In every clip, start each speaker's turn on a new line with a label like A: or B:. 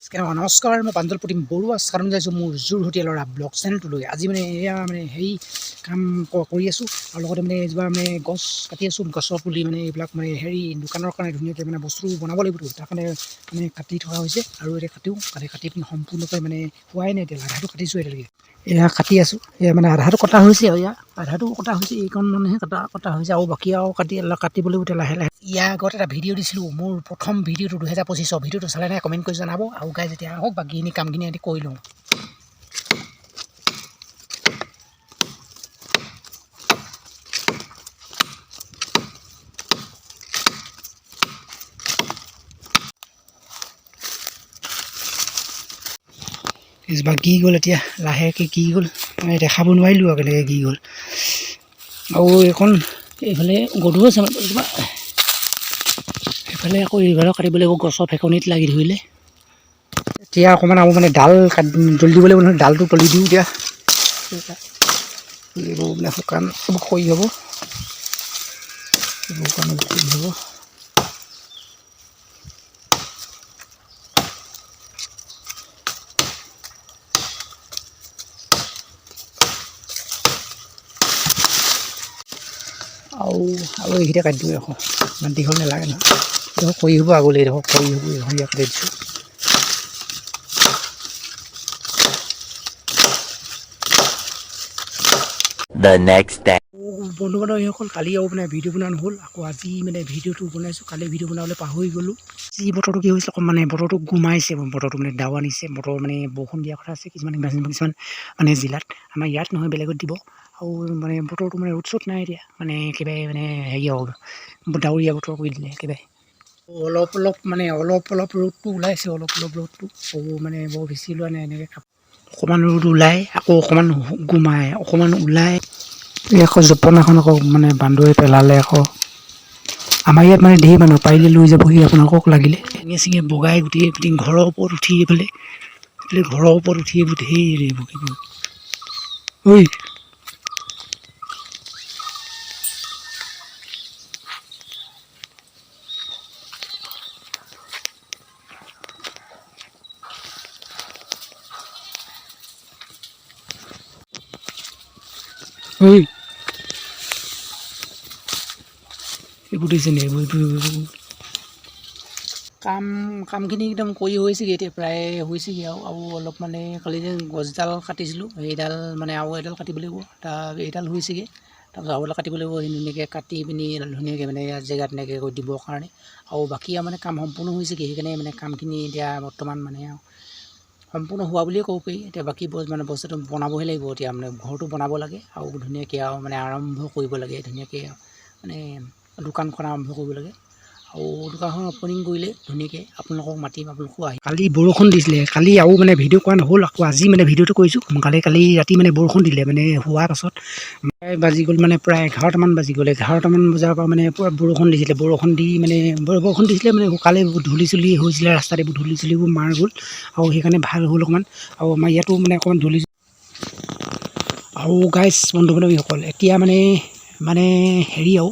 A: নমস্কাৰ, মই প্ৰাঞ্জল প্ৰতিম বৰুৱা কাৰণ যাইছোঁ মোৰ যোৰহতীয়া ল'ৰা ব্লগ চেনেলটোলৈ। আজি মানে এয়া মানে হেৰি কাম কৰি আছোঁ আৰু লগতে মানে এজোপা মানে গছ কাটি আছোঁ গছৰ পুলি মানে এইবিলাক মানে হেৰি দোকানৰ কাৰণে ধুনীয়াকৈ মানে বস্তু বনাব লাগিবতো তাৰ কাৰণে মানে কাটি থকা হৈছে আৰু এতিয়া কাটিও, কাটি কাটি পিনি সম্পূৰ্ণকৈ মানে হোৱাই নাই এতিয়া, আধাটো কাটিছোঁ এতিয়ালৈকে। এয়া কাটি আছোঁ, এয়া মানে আধাটো কটা হৈছে আৰু ইয়াৰ আধাটো কটা হৈছে, এইকণ মানেহে কটা কটা হৈছে আৰু বাকী আৰু কাটি, কাটিবলৈ এতিয়া লাহে লাহে। ইয়াৰ আগত এটা ভিডিঅ' দিছিলোঁ, মোৰ প্ৰথম ভিডিঅ'টো দুহেজাৰ পঁচিছৰ। ভিডিঅ'টো চালে নাই কমেণ্ট কৰি জনাব। আৰু গাই যেতিয়া আহক, বাকীখিনি কামখিনি সিহঁতি কৰি লওঁ। এজোপা কি গ'ল এতিয়া? লাহেকৈ কি গ'ল? মই দেখাব নোৱাৰিলোঁ আৰু কেনেকৈ কি গ'ল। আৰু এইখন এইফালে গধুৰ আছে এজোপা সেইফালে আকৌ এইফালে কাটিব লাগিব গছৰ ফেকনিত লাগি ধৰিলে। এতিয়া অকণমান আৰু মানে ডাল জ্বলি দিব লাগিব নহয় ডালটো তলি দিওঁ এতিয়া। এইবোৰ মানে শুকান খৰি হ'ব। এইবোৰ হ'ব। ಅವಳು ಹಿಡಿಯಕ್ಕೆ ಅಡ್ಡು ನನ್ನ ದೇಹನೇ ಲಾಗನ ದೇಹ ಕೊಯ್ಯೂ ಆಗೋಲ್ಲ ದೇಹ ಕೊಯ್ಯೂ ಹೊಯ್ಯಕ್ಕೆ ರೆಡ್ಸು
B: The next day.
A: বন্ধু বান্ধৱ এইসকল কালি আৰু মানে ভিডিঅ' বনোৱা নহ'ল। আকৌ আজি মানে ভিডিঅ'টো বনাইছোঁ। কালি ভিডিঅ' বনাবলৈ পাহৰি গ'লোঁ। যি বতৰটো কি অকণ মানে বতৰটো গোমাইছে বতৰটো মানে ডাৱ আনিছে। বতৰ মানে বৰষুণ দিয়া কথা আছে। কিছুমান কিছুমান মানে জিলাত। আমাৰ ইয়াত নহয় বেলেগত দিব। আৰু মানে বতৰটো মানে ৰ'দ চ'দ নাই এতিয়া। মানে একেবাৰে মানে হেৰি আৰু ডাৱৰীয়া বতৰ কৰি দিলে একেবাৰে। অলপ অলপ মানে অলপ অলপ ৰ'দটো ওলাইছে। অলপ অলপ ৰ'দটো। আৰু মানে বৰ বেছি লোৱা নাই এনেকৈ অকণমান ৰ'দ ওলাই আকৌ অকণমান গোমাই অকণমান এই আকৌ জপন এখন আকৌ মানে বান্দৰে পেলালে আকৌ। আমাৰ ইয়াত মানে ধেৰ মানুহ পাৰিলে লৈ যাবহি আপোনালোকক লাগিলে। ছিঙে ছিঙে বগাই গোটেই গোটেই ঘৰৰ ওপৰত উঠি এইফালে এইফালে ঘৰৰ ওপৰত উঠি এইবোৰ ধেৰ এইবোৰ কিবোৰ ঐ। ঐ। দিছে নি? এইবোৰ কাম কামখিনি একদম কৰি হৈছেগৈ এতিয়া প্ৰায় হৈছেগৈ আৰু। আৰু অলপ মানে কালি যে গছডাল কাটিছিলোঁ সেইডাল মানে আৰু এডাল কাটিব লাগিব। তাৰ এইডাল হৈছেগৈ। তাৰপিছত আৰু এডাল কাটিব লাগিব সেই ধুনীয়াকৈ কাটি পিনি ধুনীয়াকৈ মানে জেগাত এনেকৈ কৰি দিবৰ কাৰণে। আৰু বাকী মানে কাম সম্পূৰ্ণ হৈছেগৈ সেইকাৰণে মানে কামখিনি এতিয়া বৰ্তমান মানে আৰু সম্পূৰ্ণ হোৱা বুলিয়ে ক'ব পাৰি। এতিয়া বাকী মানে বস্তুটো বনাবহে লাগিব এতিয়া মানে ঘৰটো বনাব লাগে আৰু ধুনীয়াকৈ আৰু মানে আৰম্ভ কৰিব লাগে ধুনীয়াকৈ মানে দোকানখন আৰম্ভ কৰিব লাগে। আৰু দোকানখন অ'পেনিং কৰিলে ধুনীয়াকৈ আপোনালোকক মাতিম আপোনালোকো আহি। কালি বৰষুণ দিছিলে কালি আৰু মানে ভিডিঅ' কৰা নহ'ল আকৌ আজি মানে ভিডিঅ'টো কৰিছোঁ। কালি কালি ৰাতি মানে বৰষুণ দিলে মানে হোৱাৰ পাছত প্ৰায় বাজি গ'ল মানে প্ৰায় এঘাৰটামান বাজি গ'ল। এঘাৰটামান বজাৰ পৰা মানে পূৰা বৰষুণ দিছিলে বৰষুণ দি মানে বৰ- বৰষুণ দিছিলে মানে শুকালে ধূলি চুলি হৈছিলে ৰাস্তাত ধূলি চুলিবোৰ মাৰ গ'ল। আৰু সেইকাৰণে ভাল হ'ল অকণমান। আৰু আমাৰ ইয়াতো মানে অকণমান ধূলি আৰু গাইজ বন্ধু বান্ধৱীসকল এতিয়া মানে মানে হেৰি আৰু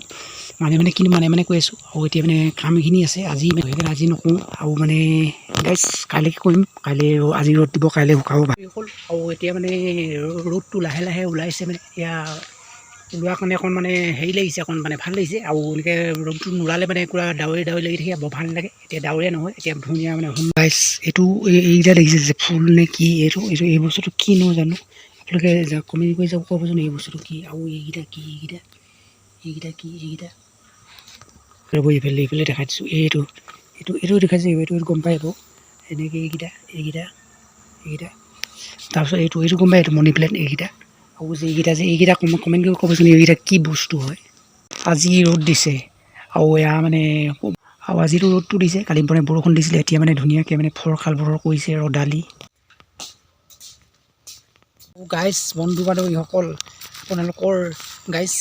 A: মানে মানে কিন্তু মানে মানে কৈ আছোঁ। আৰু এতিয়া মানে কামখিনি আছে আজি সেইকাৰণে আজি নকৰোঁ। আৰু মানে গাইজ কাইলৈকে কৰিম? কাইলৈ আজি ৰ'দ দিব কাইলৈ শুকাব ভালো হ'ল আৰু এতিয়া মানে ৰ'দটো লাহে লাহে ওলাইছে মানে। এতিয়া ওলোৱাৰ কাৰণে অকণ মানে হেৰি লাগিছে অকণ মানে ভালো লাগিছে। আৰু এনেকৈ ৰ'দটো নোলালে মানে পূৰা ডাৱৰী ডাৱৰী লাগি থাকে বৰ ভালো নালাগে। এতিয়া ডাৱৰীয়া নহয় এতিয়া ধুনীয়া মানে হোম গাইজ এইটো এই- এইকেইটা দেখিছে যে ফুল নে কি? এইটো এইটো এই বস্তুটো কিনো জানো? আপোনালোকে কমেণ্ট কৰি যাব ক'বচোন এই বস্তুটো কি? আৰু এইকেইটা কি? এইকেইটা এইকেইটা কি? এইকেইটা ৰ'ব এইফালে এইফালে দেখাই দিছোঁ এইটো এইটো এইটো দেখাইছে, এইটো গম পাই আহিব এনেকৈ এইকেইটা এইকেইটা এইকেইটা। তাৰপিছত এইটো এইটো গম পাই এইটো মনি প্লেণ্ট এইকেইটা। আৰু যে এইকেইটা যে, এইকেইটা কম কমেণ্ট কৰি ক'বচোন, এইকেইটা কি বস্তু হয়? আজি ৰ'দ দিছে। আৰু এয়া মানে আৰু আজিতো ৰ'দটো দিছে। কালি মানে বৰষুণ দিছিলে, এতিয়া মানে ধুনীয়াকৈ মানে ফৰকাল বতৰ কৰিছে ৰ'দালি গাইজ বন্ধু বান্ধৱীসকল আপোনালোকৰ গাইজ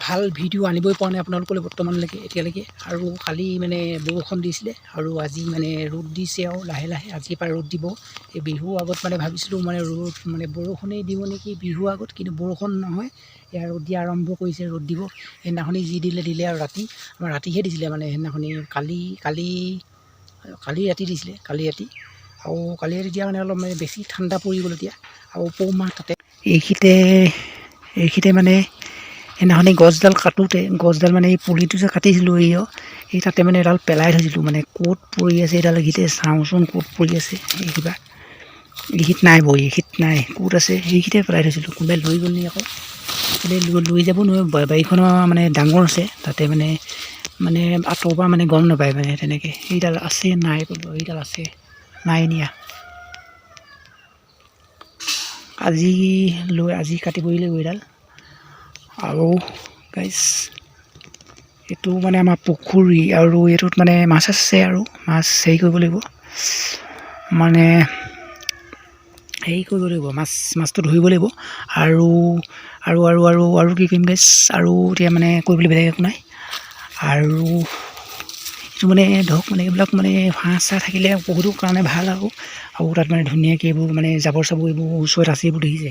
A: ভাল ভিডিঅ' আনিবই পৰা নাই আপোনালোকলৈ বৰ্তমানলৈকে এতিয়ালৈকে। আৰু কালি মানে বৰষুণ দিছিলে আৰু আজি মানে ৰ'দ দিছে আৰু লাহে লাহে। আজিৰ পৰা ৰ'দ দিব। এই বিহুৰ আগত মানে ভাবিছিলোঁ মানে ৰ'দ মানে বৰষুণেই দিব নেকি বিহুৰ আগত কিন্তু বৰষুণ নহয়। এয়া ৰ'দ দিয়া আৰম্ভ কৰিছে ৰ'দ দিব। সেইদিনাখনি যি দিলে দিলে আৰু ৰাতি। আমাৰ ৰাতিহে দিছিলে মানে সেইদিনাখনি। কালি কালি কালি ৰাতি দিছিলে কালি ৰাতি। আৰু কালি তেতিয়া মানে অলপ মানে বেছি ঠাণ্ডা পৰি গ'ল এতিয়া। আৰু পৌ মাহ তাতে। এইখিতে এইখিতে মানে সেইদিনাখনি গছডাল কাটোতে, গছডাল মানে এই পুলিটো যে কাটিছিলোঁ এই এই তাতে মানে এডাল পেলাই থৈছিলোঁ মানে ক'ত পৰি আছে এইডাল এইখিতে চাওঁচোন ক'ত পৰি আছে এই কিবা। এইখিত নাই বৈ এইখিত নাই, ক'ত আছে সেইখিতে পেলাই থৈছিলোঁ, কোনোবাই লৈ গ'ল নি আকৌ। এতিয়া লৈ লৈ যাব নোৱাৰে বাৰীখনৰ মানে ডাঙৰ আছে, তাতে মানে মানে আঁতৰৰ পৰা মানে গম নাপায় মানে তেনেকৈ। সেইডাল আছে নাই বোলো, এইডাল আছে, নাই নিয়া। আজি লৈ আজি কাটিবই লাগিব এইডাল আৰু গাইছ এইটো মানে আমাৰ পুখুৰী আৰু এইটোত মানে মাছ আছে আৰু মাছ হেৰি কৰিব লাগিব। মানে হেৰি কৰিব লাগিব মাছ মাছটো ধৰিব লাগিব। আৰু আৰু আৰু আৰু আৰু কি কৰিম গাইছ আৰু এতিয়া মানে কৰিবলৈ বেলেগ একো নাই। আৰু মানে ধৰক মানে এইবিলাক মানে হাঁহ চাহ থাকিলে বহুতো কাৰণে ভাল আৰু আৰু তাত মানে ধুনীয়াকৈ এইবোৰ মানে জাবৰ চাবৰ এইবোৰ ওচৰত আছে এইবোৰ দেখিছে।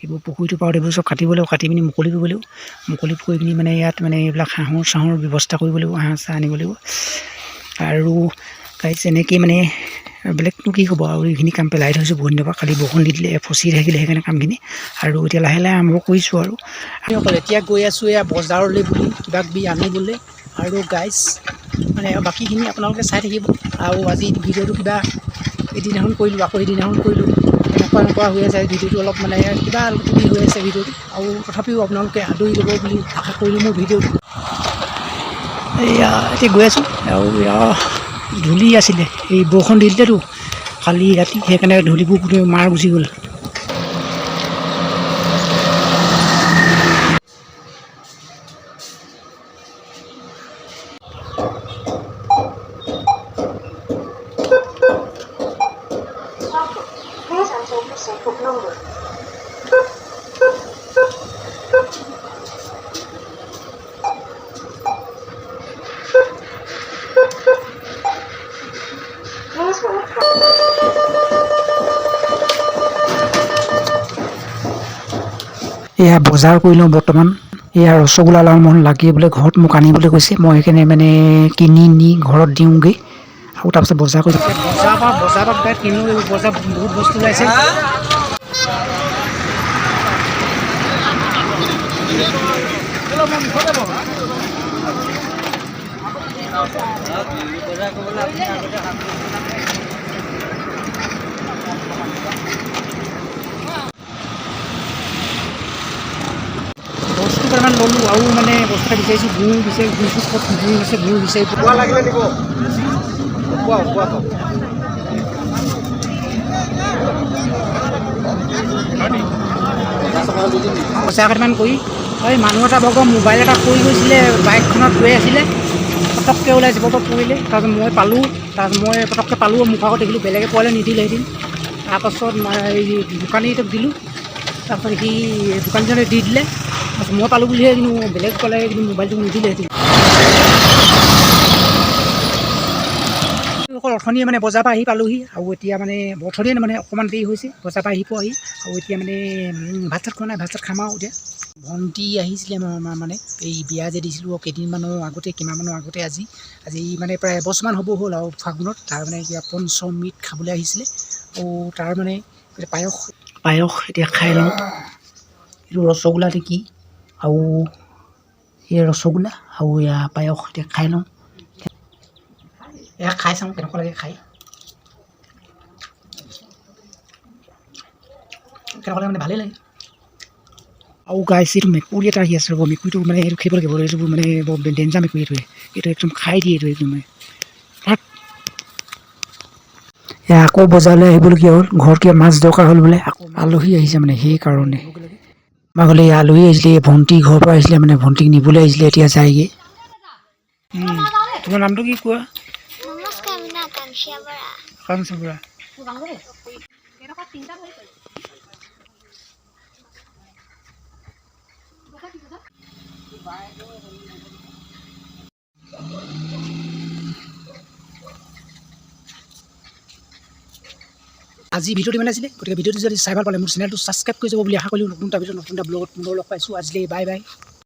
A: এইবোৰ পুখুৰীটো পাৰত এইবোৰ চব কাটিব লাগিব কাটি পিনি মুকলি কৰিব লাগিব মুকলি কৰি পিনি মানে ইয়াত মানে এইবিলাক হাঁহৰ চাহৰ ব্যৱস্থা কৰিব লাগিব হাঁহ চাহ আনিব লাগিব। আৰু গাইছ এনেকৈ মানে বেলেগনো কি ক'ব আৰু এইখিনি কাম পেলাই থৈছোঁ বহুত দিনৰ পৰা কালি বৰষুণ দি দিলে ফচি থাকিলে সেইকাৰণে কামখিনি। আৰু এতিয়া লাহে লাহে আৰম্ভ কৰিছোঁ আৰু। অকল এতিয়া গৈ আছোঁ এয়া বজাৰলৈ বুলি কিবা কিবি আনিবলৈ। আৰু গাইছ মানে বাকীখিনি আপোনালোকে চাই থাকিব। আৰু আজি ভিডিঅ'টো কিবা এদিনাখন কৰিলোঁ আকৌ এদিনাখন কৰিলোঁ। এনেকুৱা এনেকুৱা হৈ আছে ভিডিঅ'টো অলপ মানে কিবা কিবি হৈ আছে ভিডিঅ'টো। আৰু তথাপিও আপোনালোকে আদৰি ল'ব বুলি আশা কৰিলোঁ মোৰ ভিডিঅ'টো। এয়া এতিয়া গৈ আছোঁ। আৰু ধূলি আছিলে এই বৰষুণ দিলেতো কালি ৰাতি সেইকাৰণে ধূলিবোৰ মাৰ গুচি গ'ল। এয়া বজাৰ কৰি লওঁ বৰ্তমান। এয়া ৰসগোল্লা লাল মোহন লাগে বোলে ঘৰত মোক আনিবলৈ কৈছে মই সেইকাৰণে মানে কিনি নি ঘৰত দিওঁগৈ। আৰু তাৰপিছত বজাৰ কৰি বজাৰ বজাৰ বজাৰ বহুত বস্তু ওলাইছে। বস্তু কেইটামান ল'লোঁ আৰু মানে বস্তু বিচাৰিছোঁ গুৰ বিচাৰি গুৰটো ক'ত গুৰ আছে গুৰ বিচাৰি পইচা কেইটামান কৰি এই মানুহ এটা ভাগৰ মোবাইল এটা পৰি গৈছিলে বাইকখনত গৈ আছিলে পটককৈ ওলাই যাব পৰা পৰিলে। তাৰপিছত মই পালোঁ তাৰপিছত মই পটককৈ পালোঁ মুখ আগত দেখিলোঁ বেলেগে পোৱালে নিদিলে এদিন তাৰপাছত মই এই দোকানীটোক দিলোঁ তাৰপিছত সি দোকানীজনে দি দিলে। মই পালোঁ বুলিহে কিন্তু বেলেগ ক'লে কিন্তু মোবাইলটো নিদিলে এদিন অকল অথনিয়ে মানে বজাৰৰ পৰা আহি পালোহি আৰু এতিয়া মানে অথনিয়ে মানে অকণমান দেৰি হৈছে বজাৰৰ পৰা আহি পোৱাহি আৰু এতিয়া মানে ভাত চাত খোৱা নাই ভাত চাত খাম আৰু এতিয়া। ভণ্টি আহিছিলে আমাৰ মানে এই বিয়া যে দিছিলোঁ কেইদিনমানৰ আগতে কিমানমানৰ আগতে আজি আজি মানে প্ৰায় এবছৰমান হ'ব হ'ল আৰু ফাগুনত তাৰ মানে এতিয়া পঞ্চমৃত খাবলৈ আহিছিলে। আৰু তাৰ মানে পায়স পায়স এতিয়া খাই লওঁ। এইটো au ya rosogula au ya পায়স ya খাই লওঁ এয়া খাই চাওঁ কেনেকুৱা লাগে খাই কেনেকুৱা লাগে মানে ভালেই লাগে আৰু গাই চিটো মেকুৰী এটা আহি আছে ৰ'ব মেকুৰীটো মানে এইটো খেব লাগিব এইটো মানে বৰ ডেঞ্জাৰ মেকুৰী এইটোৱে এইটো একদম খাই দিয়ে এইটো একদম আকৌ বজাৰলৈ আহিবলগীয়া হ'ল ঘৰত কিবা মাছ দৰকাৰ হ'ল বোলে আকৌ আলহী আহিছে মানে সেইকাৰণে ঘৰলৈ আলহী আহিছিলে এই ভণ্টি ঘৰৰ পৰা আহিছিলে মানে ভণ্টিক নিবলৈ আহিছিলে এতিয়া যায়গৈ তোমাৰ নামটো কি কোৱা?
C: মোৰ বৰা।
A: আজি ভিডিঅ'টো বনাইছিলে গতিকে ভিডিঅ'টো যদি চাই ভালো পালে মোৰ চেনেলটো ছাবস্ক্ৰাইব কৰি যাব বুলি আশা কৰিলোঁ। নতুন এটা ভিডিঅ' নতুন এটা ব্লগত পুনৰ লগ পাইছোঁ। আজিলৈ বাই বাই